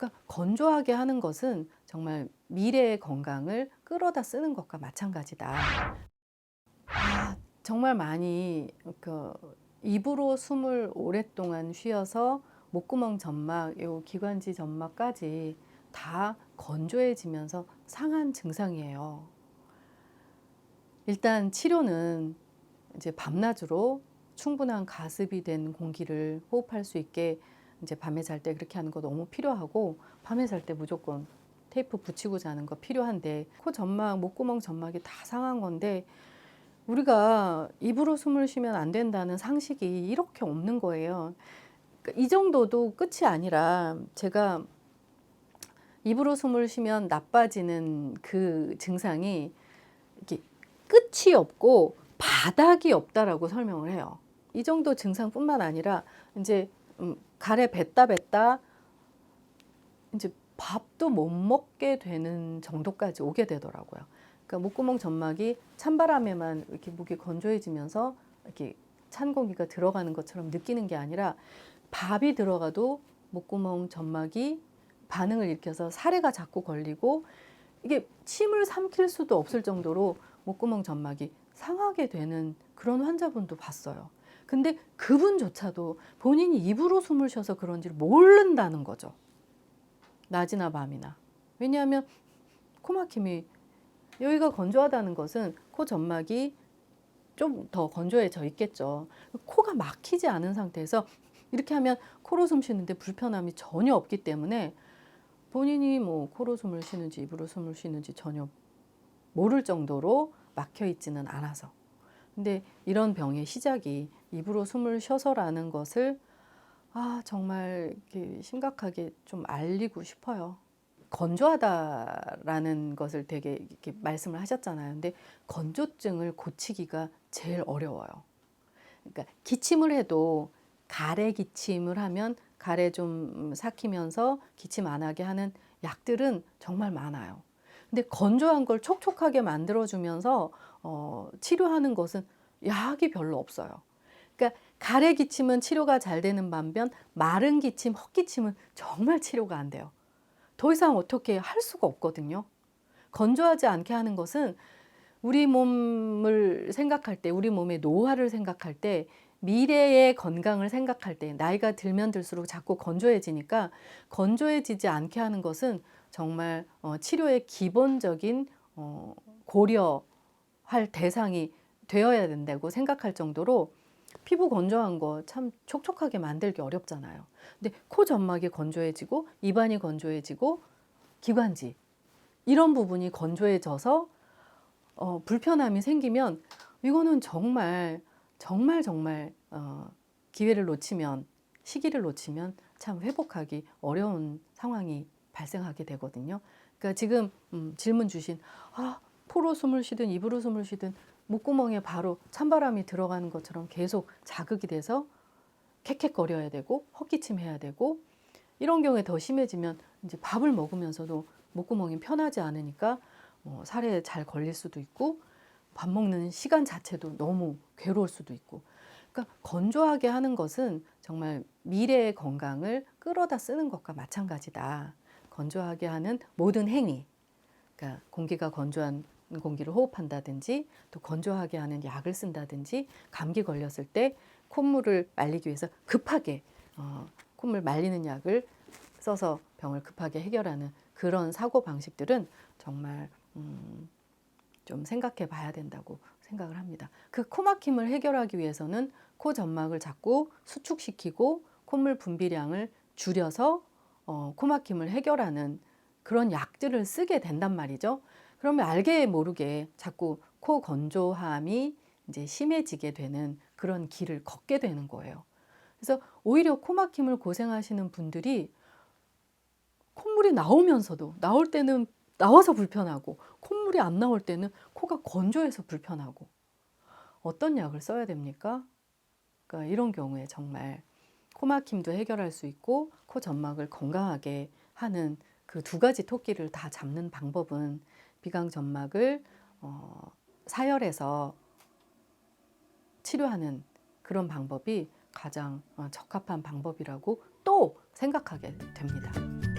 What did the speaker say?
그러니까 건조하게 하는 것은 정말 미래의 건강을 끌어다 쓰는 것과 마찬가지다. 아, 정말 많이 그 입으로 숨을 오랫동안 쉬어서 목구멍 점막, 요 기관지 점막까지 다 건조해지면서 상한 증상이에요. 일단 치료는 이제 밤낮으로 충분한 가습이 된 공기를 호흡할 수 있게 이제 밤에 잘 때 그렇게 하는 거 너무 필요하고 밤에 잘 때 무조건 테이프 붙이고 자는 거 필요한데 코 점막, 목구멍 점막이 다 상한 건데 우리가 입으로 숨을 쉬면 안 된다는 상식이 이렇게 없는 거예요. 그러니까 이 정도도 끝이 아니라 제가 입으로 숨을 쉬면 나빠지는 그 증상이 이렇게 끝이 없고 바닥이 없다라고 설명을 해요. 이 정도 증상뿐만 아니라 이제 음, 가래 뱉다 뱉다 이제 밥도 못 먹게 되는 정도까지 오게 되더라고요. 그러니까 목구멍 점막이 찬바람에만 이렇게 목이 건조해지면서 이렇게 찬 공기가 들어가는 것처럼 느끼는 게 아니라 밥이 들어가도 목구멍 점막이 반응을 일으켜서 사례가 자꾸 걸리고 이게 침을 삼킬 수도 없을 정도로 목구멍 점막이 상하게 되는 그런 환자분도 봤어요. 근데 그분조차도 본인이 입으로 숨을 쉬어서 그런지를 모른다는 거죠. 낮이나 밤이나. 왜냐하면 코막힘이 여기가 건조하다는 것은 코 점막이 좀 더 건조해져 있겠죠. 코가 막히지 않은 상태에서 이렇게 하면 코로 숨 쉬는데 불편함이 전혀 없기 때문에 본인이 뭐 코로 숨을 쉬는지 입으로 숨을 쉬는지 전혀 모를 정도로 막혀 있지는 않아서. 근데 이런 병의 시작이 입으로 숨을 쉬어서라는 것을 아, 정말 심각하게 좀 알리고 싶어요. 건조하다라는 것을 되게 이렇게 말씀을 하셨잖아요. 근데 건조증을 고치기가 제일 어려워요. 그러니까 기침을 해도 가래 기침을 하면 가래 좀 삭히면서 기침 안 하게 하는 약들은 정말 많아요. 근데 건조한 걸 촉촉하게 만들어주면서 어, 치료하는 것은 약이 별로 없어요. 그러니까 가래 기침은 치료가 잘 되는 반면 마른 기침, 헛기침은 정말 치료가 안 돼요. 더 이상 어떻게 할 수가 없거든요. 건조하지 않게 하는 것은 우리 몸을 생각할 때, 우리 몸의 노화를 생각할 때, 미래의 건강을 생각할 때, 나이가 들면 들수록 자꾸 건조해지니까 건조해지지 않게 하는 것은 정말 어, 치료의 기본적인 어, 고려할 대상이 되어야 된다고 생각할 정도로 피부 건조한 거 참 촉촉하게 만들기 어렵잖아요. 근데 코 점막이 건조해지고 입안이 건조해지고 기관지 이런 부분이 건조해져서 어, 불편함이 생기면 이거는 정말 정말 정말 어, 기회를 놓치면 시기를 놓치면 참 회복하기 어려운 상황이 발생하게 되거든요. 그러니까 지금 음, 질문 주신 아, 코로 숨을 쉬든 입으로 숨을 쉬든 목구멍에 바로 찬바람이 들어가는 것처럼 계속 자극이 돼서 캑캑거려야 되고 헛기침해야 되고 이런 경우에 더 심해지면 이제 밥을 먹으면서도 목구멍이 편하지 않으니까 뭐 살에 잘 걸릴 수도 있고 밥 먹는 시간 자체도 너무 괴로울 수도 있고 그러니까 건조하게 하는 것은 정말 미래의 건강을 끌어다 쓰는 것과 마찬가지다. 건조하게 하는 모든 행위, 그러니까 공기가 건조한 공기를 호흡한다든지 또 건조하게 하는 약을 쓴다든지 감기 걸렸을 때 콧물을 말리기 위해서 급하게 어, 콧물 말리는 약을 써서 병을 급하게 해결하는 그런 사고 방식들은 정말 음, 좀 생각해 봐야 된다고 생각을 합니다. 그 코막힘을 해결하기 위해서는 코 점막을 자꾸 수축시키고 콧물 분비량을 줄여서 어, 코막힘을 해결하는 그런 약들을 쓰게 된단 말이죠. 그러면 알게 모르게 자꾸 코 건조함이 이제 심해지게 되는 그런 길을 걷게 되는 거예요. 그래서 오히려 코 막힘을 고생하시는 분들이 콧물이 나오면서도 나올 때는 나와서 불편하고 콧물이 안 나올 때는 코가 건조해서 불편하고 어떤 약을 써야 됩니까? 그러니까 이런 경우에 정말 코막힘도 해결할 수 있고 코 점막을 건강하게 하는 그 두 가지 토끼를 다 잡는 방법은 비강 점막을 어, 사열해서 치료하는 그런 방법이 가장 어, 적합한 방법이라고 또 생각하게 됩니다.